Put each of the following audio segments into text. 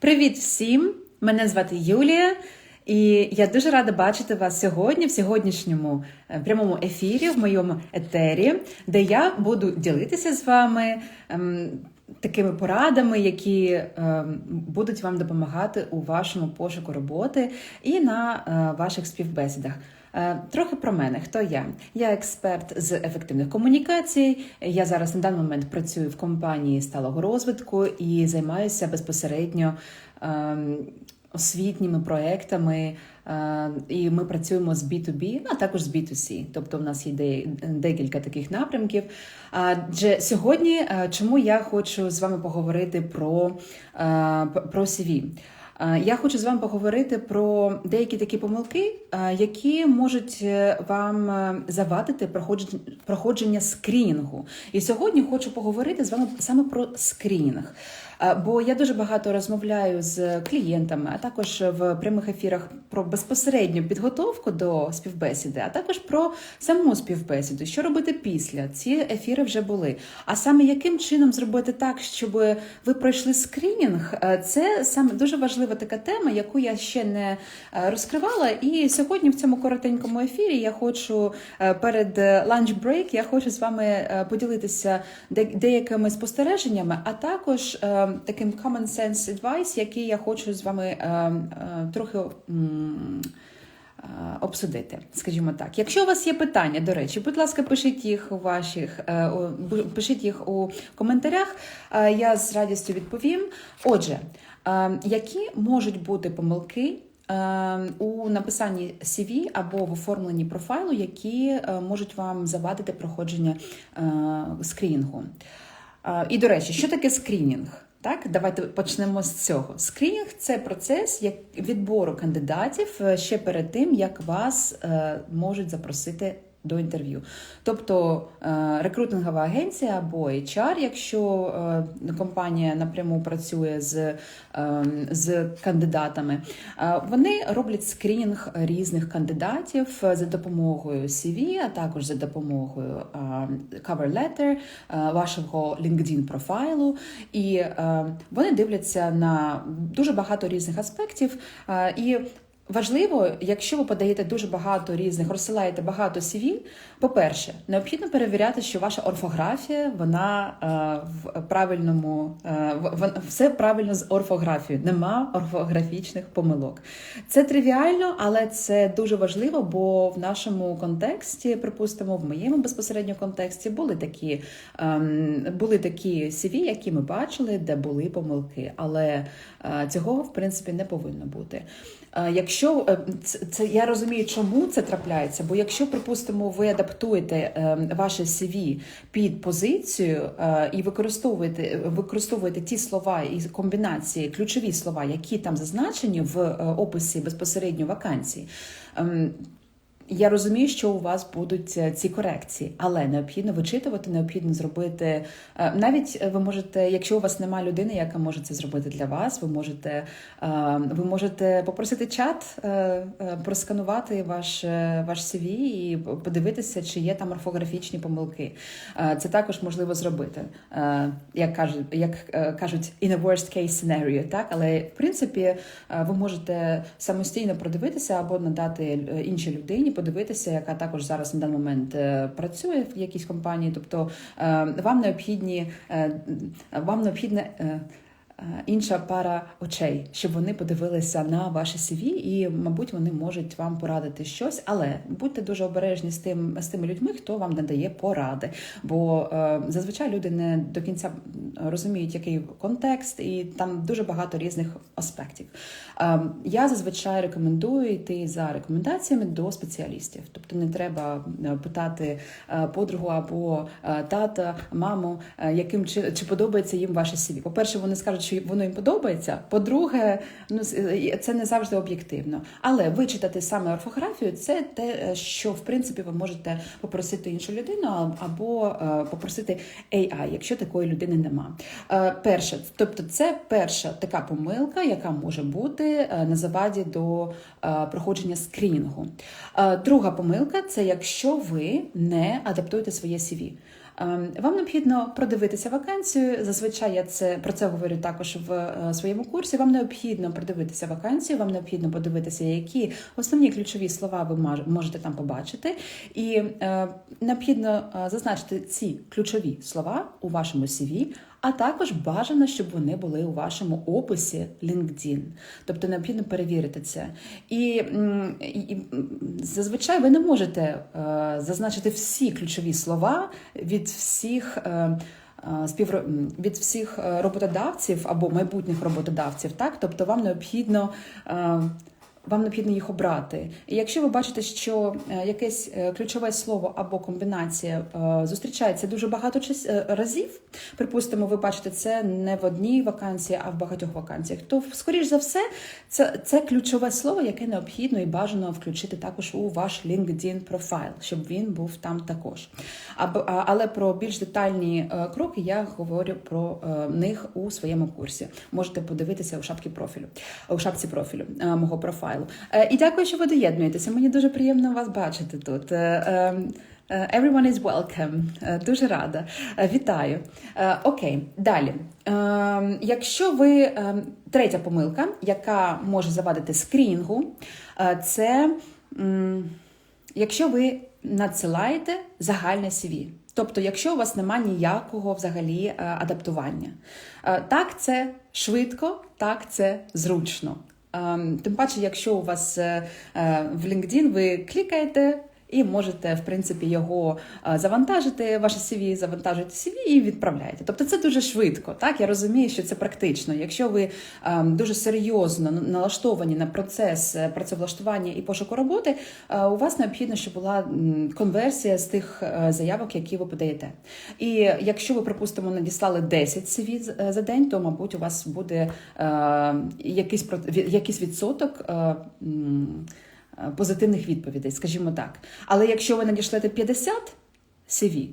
Привіт всім! Мене звати Юлія, і я дуже рада бачити вас сьогодні, в сьогоднішньому е, прямому ефірі, в моєму етері, де я буду ділитися з вами ем, такими порадами, які ем, будуть вам допомагати у вашому пошуку роботи і на е, ваших співбесідах. Е, Трохи про мене, хто я? Я експерт з ефективних комунікацій. Я зараз на даний момент працюю в компанії сталого розвитку і займаюся безпосередньо ем, освітніми проектами. Е, І ми працюємо з B2B, а також з B2C. Тобто, в нас є декілька таких напрямків. Адже сьогодні, е, чому я хочу з вами поговорити про, про CV? Я хочу з вами поговорити про деякі такі помилки, які можуть е, вам е, завадити проходження скрінінгу. І сьогодні хочу поговорити з вами саме про скрінінг. Бо я дуже багато розмовляю з клієнтами, а також в прямих ефірах про безпосередню підготовку до співбесіди, а також про саму співбесіду, що робити після. Ці ефіри вже були. А саме яким чином зробити так, щоб ви пройшли скринінг, е, це саме дуже важлива така тема, яку я ще не е, розкривала. І сьогодні в цьому коротенькому ефірі я хочу е, перед ланч брейк я хочу з вами поділитися деякими спостереженнями, а також е, таким common sense advice, який я хочу з вами е, е, трохи. е, Обсудити, скажімо так. Якщо у вас є питання, до речі, будь ласка, пишіть їх у ваших пишіть їх у коментарях. Я з радістю відповім. Отже, які можуть бути помилки у написанні CV або в оформленні профайлу, які можуть вам завадити проходження скрінінгу? І до речі, що таке скрінінг? Так, давайте почнемо з цього. Скрінінг це процес як відбору кандидатів е, ще перед тим, як вас е, можуть запросити до інтерв'ю. Тобто е, рекрутингова агенція або HR, якщо е, компанія напряму працює з, е, з кандидатами, вони роблять скрінінг різних кандидатів за допомогою CV, а також за допомогою cover letter, вашого LinkedIn профайлу. І вони дивляться на дуже багато різних аспектів. І Важливо, якщо ви подаєте дуже багато різних, розсилаєте багато CV, по-перше, необхідно перевіряти, що ваша орфографія вона е, в правильному е, в- все правильно з орфографією. Нема орфографічних помилок. Це тривіально, але це дуже важливо, бо в нашому контексті, припустимо, в моєму безпосередньо контексті були такі, ем, були такі CV, які ми бачили, де були помилки, але е, цього в принципі не повинно бути. Е, Якщо це, це я розумію, чому це трапляється, бо якщо, припустимо, ви адаптуєте е, ваше CV під позицію е, і використовуєте використовуєте ті слова і комбінації, ключові слова, які там зазначені в описі безпосередньо вакансії. Я розумію, що у вас будуть е, ці корекції, але необхідно вичитувати, необхідно зробити. е, Навіть е, ви можете, якщо у вас немає людини, яка може це зробити для вас, ви можете, ви можете попросити чат просканувати ваш, ваш CV і подивитися, чи є там орфографічні помилки. Це також можливо зробити, як кажуть, як кажуть, in a worst case scenario, так але в принципі ви можете самостійно продивитися або надати іншій людині, подивитися, яка також зараз на даний момент е, працює в якійсь компанії. Тобто е, вам необхідні е, вам необхідне. Е, Інша пара очей, щоб вони подивилися на ваше CV, і, мабуть, вони можуть вам порадити щось, але будьте дуже обережні з тим з тими людьми, хто вам надає поради. Бо е, зазвичай люди не до кінця розуміють, який контекст, і там дуже багато різних аспектів. Е, я зазвичай рекомендую йти за рекомендаціями до спеціалістів. Тобто не треба е, питати е, подругу або тата, маму, яким чи, чи подобається їм ваше CV. По-перше, вони скажуть, що воно їм подобається. По-друге, ну е, це не завжди об'єктивно. Але вичитати саме орфографію це те, е, що в принципі ви можете попросити іншу людину або е, попросити AI, якщо такої людини нема. Перше, тобто, це перша така помилка, яка може бути на заваді до проходження скрінінгу. Друга помилка це якщо ви не адаптуєте своє CV. Ем, Вам необхідно продивитися вакансію. Зазвичай я це про це говорю також в е, своєму курсі. Вам необхідно продивитися вакансію, вам необхідно подивитися, які основні ключові слова ви можете там побачити, і е, необхідно е, зазначити ці ключові слова у вашому CV, а також бажано, щоб вони були у вашому описі LinkedIn. Тобто необхідно перевірити це. І, і- зазвичай ви не можете е, зазначити всі ключові слова від всіх. е, е, Співро... від всіх е, роботодавців або майбутніх роботодавців, так тобто вам необхідно е, вам необхідно їх обрати. І якщо ви бачите, що е, якесь е, ключове слово або комбінація е, зустрічається дуже багато разів, припустимо, ви бачите це не в одній вакансії, а в багатьох вакансіях, то скоріш за все, це, це ключове слово, яке необхідно і бажано включити також у ваш LinkedIn профайл, щоб він був там також. Але про більш детальні кроки я говорю про них у своєму курсі. Можете подивитися у шапці профілю, у шапці профілю мого профайлу. Е, І дякую, що ви доєднуєтеся. Мені дуже приємно вас бачити тут. Е, е, Everyone is welcome. Дуже рада. Вітаю. Окей, далі. Якщо ви третя помилка, яка може завадити скрінінгу, е, це якщо ви надсилаєте загальне CV. Тобто, якщо у вас немає ніякого взагалі адаптування. Так, це швидко, так, це зручно. Ем, Тим паче, якщо у вас е, е, в LinkedIn ви клікаєте і можете, в принципі, його е, завантажити, ваше CV, завантажуєте CV і відправляєте. Тобто це дуже швидко. Так, я розумію, що це практично. Якщо ви ем, дуже серйозно налаштовані на процес е, працевлаштування і пошуку роботи, е, у вас необхідно, щоб була конверсія з тих заявок, які ви подаєте. І якщо ви, припустимо, надіслали 10 CV за день, то, мабуть, у вас буде якийсь, якийсь відсоток. Е, Позитивних відповідей, скажімо так. Але якщо ви надішлете 50 CV,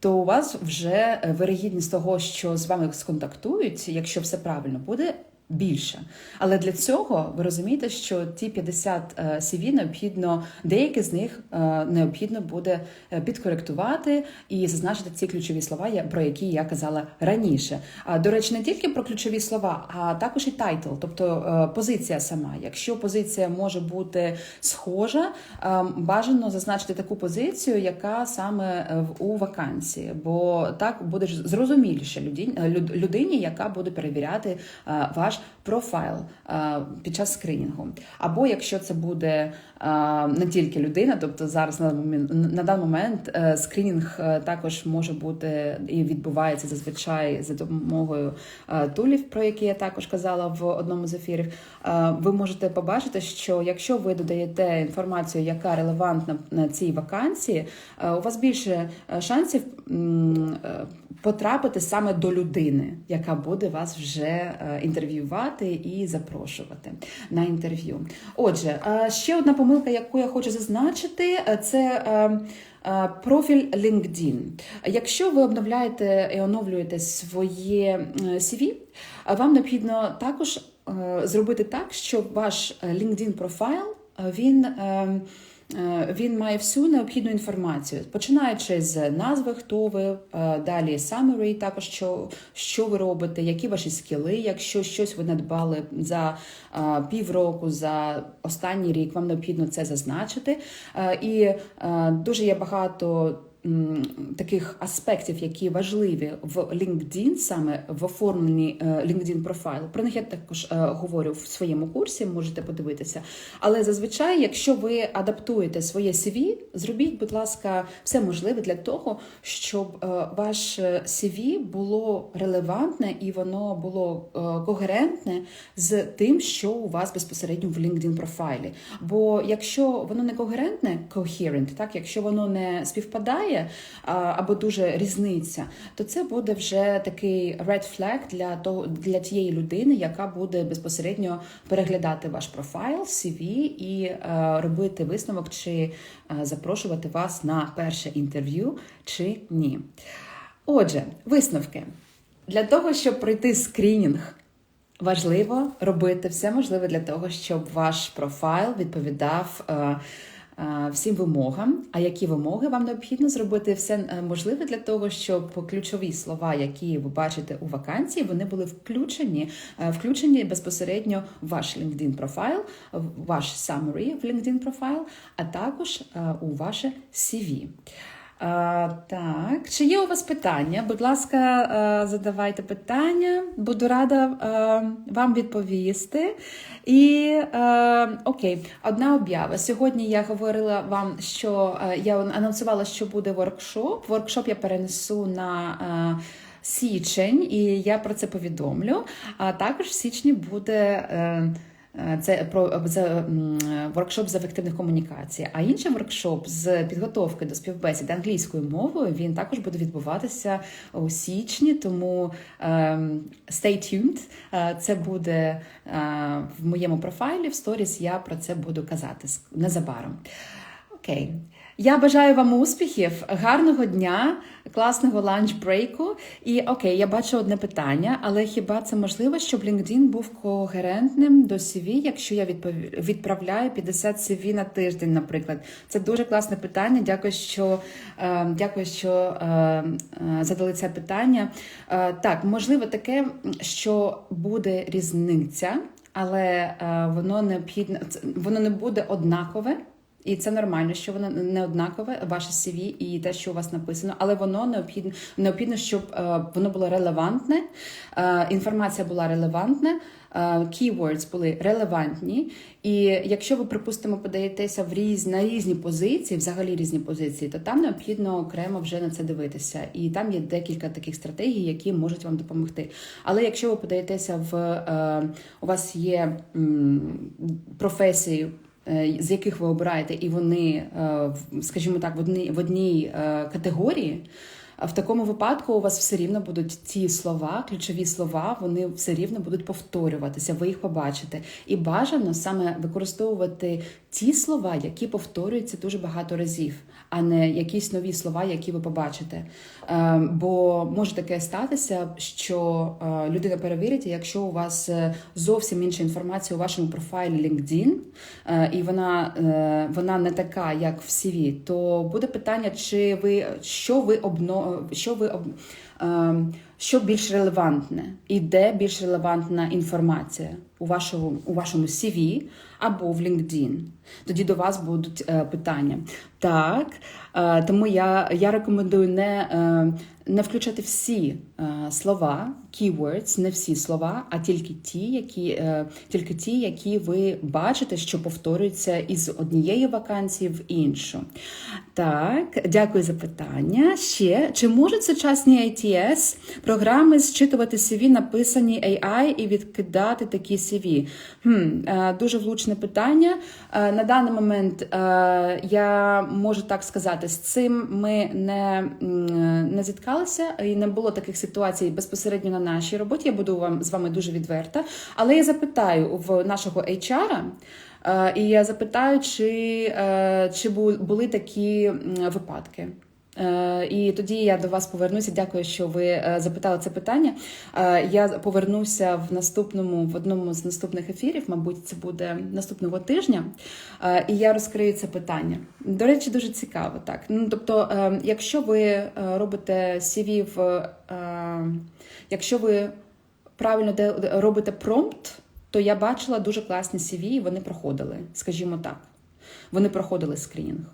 то у вас вже е, вирогідність того, що з вами сконтактують, якщо все правильно, буде більше. Але для цього ви розумієте, що ті 50 е, CV необхідно, деякі з них е, необхідно буде е, підкоректувати і зазначити ці ключові слова, про які я казала раніше. До речі, не тільки про ключові слова, а також і тайтл, тобто позиція сама. Якщо позиція може бути схожа, бажано зазначити таку позицію, яка саме у вакансії, бо так буде зрозуміліше людині, яка буде перевіряти ваш профайл е, під час скринінгу. Або якщо це буде не тільки людина, тобто зараз на, на даний момент е, скринінг е, також може бути і відбувається зазвичай за допомогою е, тулів, про які я також казала в одному з ефірів. Е, Ви можете побачити, що якщо ви додаєте інформацію, яка релевантна на цій вакансії, е, у вас більше е, шансів е, потрапити саме до людини, яка буде вас вже е, інтерв'ювати і запрошувати на інтерв'ю. Отже, е, ще одна помилка, яку я хочу зазначити, е, це. е, е, Профіль LinkedIn. Якщо ви обновляєте і оновлюєте своє CV, вам необхідно також зробити так, щоб ваш LinkedIn профайл він. Е, Він має всю необхідну інформацію, починаючи з назви, хто ви, е, далі summary, також що, що ви робите, які ваші скіли, якщо щось ви надбали за е, півроку, за останній рік, вам необхідно це зазначити. І дуже є багато. Таких аспектів, які важливі в LinkedIn, саме в оформленні е, LinkedIn профайлу. Про них я також е, говорю в своєму курсі, можете подивитися. Але зазвичай, якщо ви адаптуєте своє CV, зробіть, будь ласка, все можливе для того, щоб е, ваше CV було релевантне і воно було когерентне з тим, що у вас безпосередньо в LinkedIn профайлі. Бо якщо воно не когерентне, coherent, так, якщо воно не співпадає а, або дуже різниця, то це буде вже такий red flag для того для тієї людини, яка буде безпосередньо переглядати ваш профайл, CV і е, робити висновок, чи е, запрошувати вас на перше інтерв'ю, чи ні. Отже, висновки. Для того, щоб пройти скринінг, важливо робити все можливе для того, щоб ваш профайл відповідав е, всім вимогам. А які вимоги вам необхідно зробити все е, можливе для того, щоб ключові слова, які ви бачите у вакансії, вони були включені, е, включені безпосередньо в ваш LinkedIn профайл, ваш summary в LinkedIn профайл, а також е, у ваше CV. Так, чи є у вас питання? Будь ласка, е, задавайте питання, буду рада е, вам відповісти. І е, окей, одна об'ява. Сьогодні я говорила вам, що я анонсувала, що буде воркшоп. Воркшоп я перенесу на. Січень, і я про це повідомлю. А також в січні буде це про це воркшоп з ефективних комунікацій. А інший воркшоп з підготовки до співбесід англійською мовою він також буде відбуватися у січні. Тому ем, stay tuned. Е, Це буде е, в моєму профайлі в сторіс. Я про це буду казати незабаром. Окей. Я бажаю вам успіхів, гарного дня, класного ланч-брейку. І окей, я бачу одне питання, але хіба це можливо, щоб LinkedIn був когерентним до CV, якщо я відправляю 50 CV на тиждень, наприклад? Це дуже класне питання. Дякую, що, е, дякую, що е, е, задали це питання. Так, можливо, таке, що буде різниця, але воно необхідно, воно не буде однакове. І це нормально, що воно не однакове, ваше CV і те, що у вас написано, але воно необхідно, необхідно щоб е, воно було релевантне, е, інформація була релевантна, е, keywords були релевантні. І якщо ви, припустимо, подаєтеся в різ, на різні позиції, взагалі різні позиції, то там необхідно окремо вже на це дивитися. І там є декілька таких стратегій, які можуть вам допомогти. Але якщо ви подаєтеся в е, у вас є м, професії з яких ви обираєте, і вони, е, скажімо так, в одній в одній е, категорії. В такому випадку у вас все рівно будуть ці слова, ключові слова, вони все рівно будуть повторюватися, ви їх побачите. І бажано саме використовувати ті слова, які повторюються дуже багато разів, а не якісь нові слова, які ви побачите. Е, Бо може таке статися, що е, людина перевірить, якщо у вас е, зовсім інша інформація у вашому профайлі LinkedIn, і вона, вона не така, як в CV, то буде питання, чи ви що ви обно, що ви е, що більш релевантне, і де більш релевантна інформація у вашому, у вашому CV або в LinkedIn. Тоді до вас будуть е, питання. Так, е, тому я, я рекомендую не, е, не включати всі слова, keywords, не всі слова, а тільки ті, які, е, тільки ті, які ви бачите, що повторюються із однієї вакансії в іншу. Так, дякую за питання. Ще чи можуть сучасні ITS програми зчитувати CV, написані AI і відкидати такі CV? Хм, е, дуже влучне питання. Е, На даний момент я можу так сказати, з цим ми не, не зіткалися і не було таких ситуацій безпосередньо на нашій роботі. Я буду вам з вами дуже відверта. Але я запитаю в нашого HR, Е, І я запитаю, чи, е, чи були такі випадки. Е, І тоді я до вас повернуся. Дякую, що ви запитали це питання. Я повернуся в наступному, в одному з наступних ефірів, мабуть, це буде наступного тижня. І я розкрию це питання. До речі, дуже цікаво. Так, ну тобто, е, якщо ви робите CV в якщо ви правильно робите промпт, то я бачила дуже класні CV, і вони проходили, скажімо так. Вони проходили скринінг.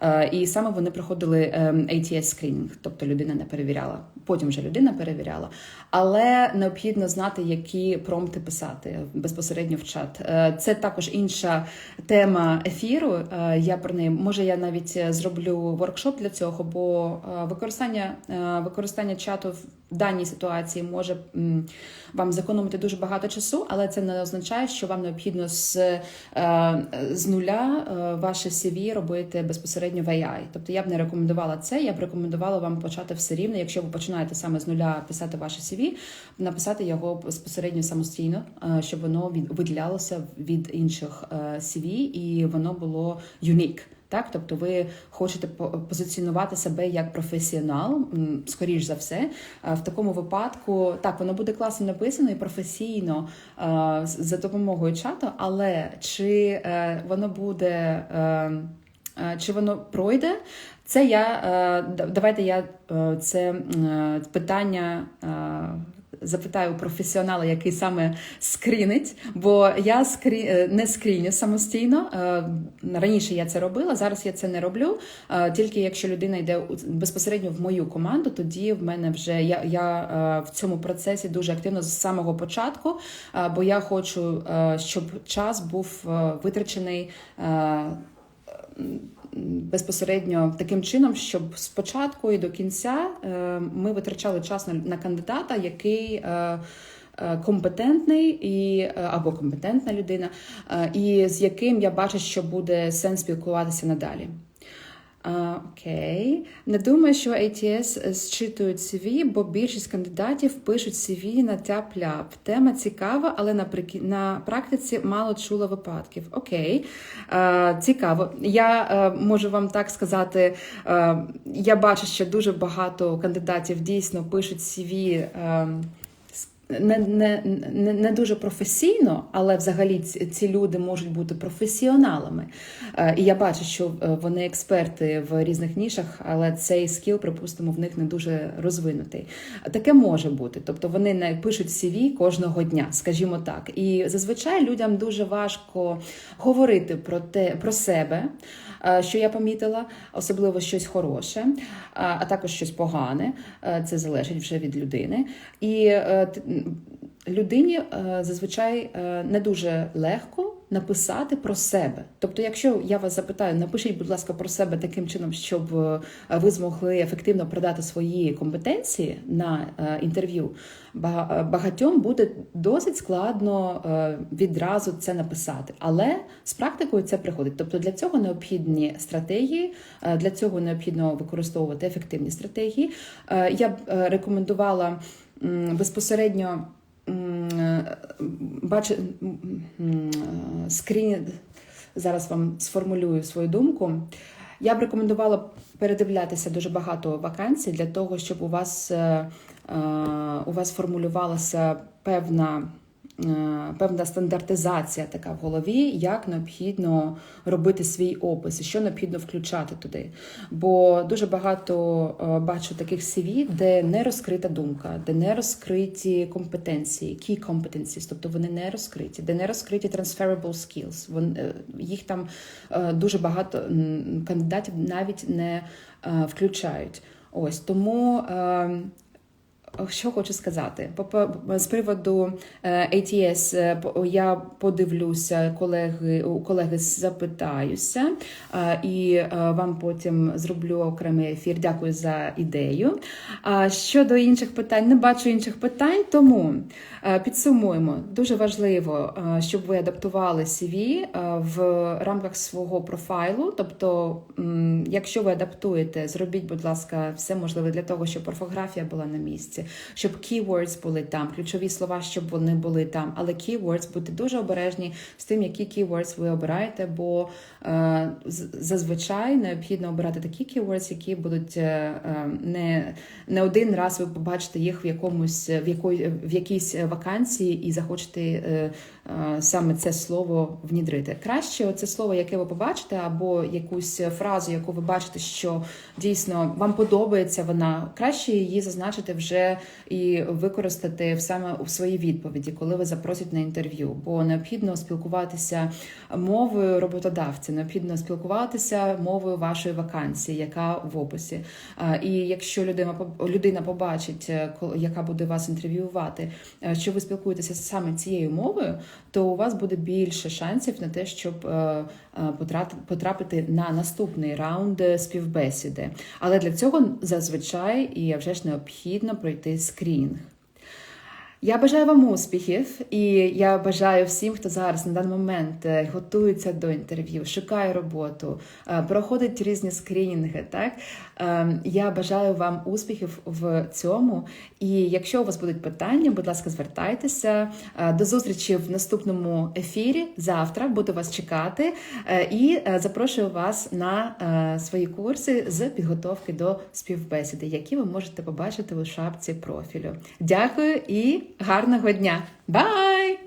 Е, І саме вони проходили ем, ATS скринінг, тобто людина не перевіряла. Потім вже людина перевіряла. Але необхідно знати, які промпти писати безпосередньо в чат. Е, Це також інша тема ефіру. Е, Я про неї може я навіть зроблю воркшоп для цього, бо використання, використання чату в даній ситуації може вам зекономити дуже багато часу, але це не означає, що вам необхідно з, з нуля ваше CV робити безпосередньо в AI. Тобто я б не рекомендувала це. Я б рекомендувала вам почати все рівно, якщо ви починаєте саме з нуля писати ваше CV, написати його безпосередньо самостійно, е, щоб воно виділялося від інших е, CV і воно було unique. Так, тобто ви хочете по- позиціонувати себе як професіонал, скоріш за все. Е, В такому випадку так воно буде класно написано і професійно за допомогою чату, але чи воно буде. Е, Чи воно пройде? Це я е, давайте я е, це питання. Запитаю професіонала, який саме скрінить, бо я скрі... не скріню самостійно. Раніше я це робила, зараз я це не роблю. Тільки якщо людина йде безпосередньо в мою команду, тоді в мене вже я, я в цьому процесі дуже активно з самого початку, бо я хочу, щоб час був витрачений. Безпосередньо таким чином, щоб спочатку і до кінця е, ми витрачали час на, кандидата, який е, е, компетентний і або компетентна людина, і з яким я бачу, що буде сенс спілкуватися надалі. А, Окей. Не думаю, що ATS зчитують CV, бо більшість кандидатів пишуть CV на тяп-ляп. Тема цікава, але наприки... на практиці мало чула випадків. Окей. А, цікаво. Я е, можу вам так сказати, е, я бачу, що дуже багато кандидатів дійсно пишуть CV. е, с- не, не, не, дуже професійно, але взагалі ці, люди можуть бути професіоналами. Е, І я бачу, що е, вони експерти в різних нішах, але цей скіл, припустимо, в них не дуже розвинутий. Таке може бути. Тобто вони не пишуть CV кожного дня, скажімо так. І зазвичай людям дуже важко говорити про те про себе, що я помітила, особливо щось хороше, а а також щось погане. Е, Це залежить вже від людини. І е, людині е, зазвичай е, не дуже легко написати про себе. Тобто, якщо я вас запитаю, напишіть, будь ласка, про себе таким чином, щоб е, ви змогли ефективно продати свої компетенції на е, інтерв'ю. Е, Багатьом буде досить складно відразу це написати, але з практикою це приходить. Тобто для цього необхідні стратегії, для цього необхідно використовувати ефективні стратегії. Я б рекомендувала безпосередньо бачи, скрін. Зараз вам сформулюю свою думку. Я б рекомендувала передивлятися дуже багато вакансій для того, щоб у вас, е, е, у вас формулювалася певна. Е, Певна стандартизація така в голові, як необхідно робити свій опис і що необхідно включати туди. Бо дуже багато е, бачу таких CV, де не розкрита думка, де не розкриті компетенції, key competencies, тобто вони не розкриті, де не розкриті transferable skills. Вон, е, їх там дуже багато кандидатів навіть не включають. Ось тому. Що хочу сказати? З приводу е, ATS е, я подивлюся, колеги, у колеги запитаюся е, і вам потім зроблю окремий ефір. Дякую за ідею. А щодо інших питань, не бачу інших питань, тому підсумуємо. Дуже важливо, щоб ви адаптували CV в рамках свого профайлу. Тобто, якщо ви адаптуєте, зробіть, будь ласка, все можливе для того, щоб орфографія була на місці, щоб keywords були там, ключові слова, щоб вони були там. Але keywords, будьте дуже обережні з тим, які keywords ви обираєте, бо е, зазвичай необхідно обирати такі keywords, які будуть е, е, не, не один раз ви побачите їх в якомусь в якої в якійсь вакансії і захочете е, е, саме це слово внідрити. Краще оце слово, яке ви побачите, або якусь фразу, яку ви бачите, що дійсно вам подобається вона, краще її зазначити вже і використати саме у своїй відповіді, коли ви запросять на інтерв'ю. Бо необхідно спілкуватися мовою роботодавця, необхідно спілкуватися мовою вашої вакансії, яка в описі. І якщо людина людина побачить, е, яка буде вас інтерв'ювати, е, що ви спілкуєтеся саме цією мовою, то у вас буде більше шансів на те, щоб е, потрапити на наступний раунд е, співбесіди. Але для цього зазвичай і вже ж необхідно пройти скрінінг. Я бажаю вам успіхів, і я бажаю всім, хто зараз на даний момент е, готується до інтерв'ю, шукає роботу, е, проходить різні скринінги. Так Е, я бажаю вам успіхів в цьому. І якщо у вас будуть питання, будь ласка, звертайтеся. До зустрічі в наступному ефірі. Завтра буду вас чекати і запрошую вас на свої курси з підготовки до співбесіди, які ви можете побачити у шапці профілю. Дякую і гарного дня! Бай!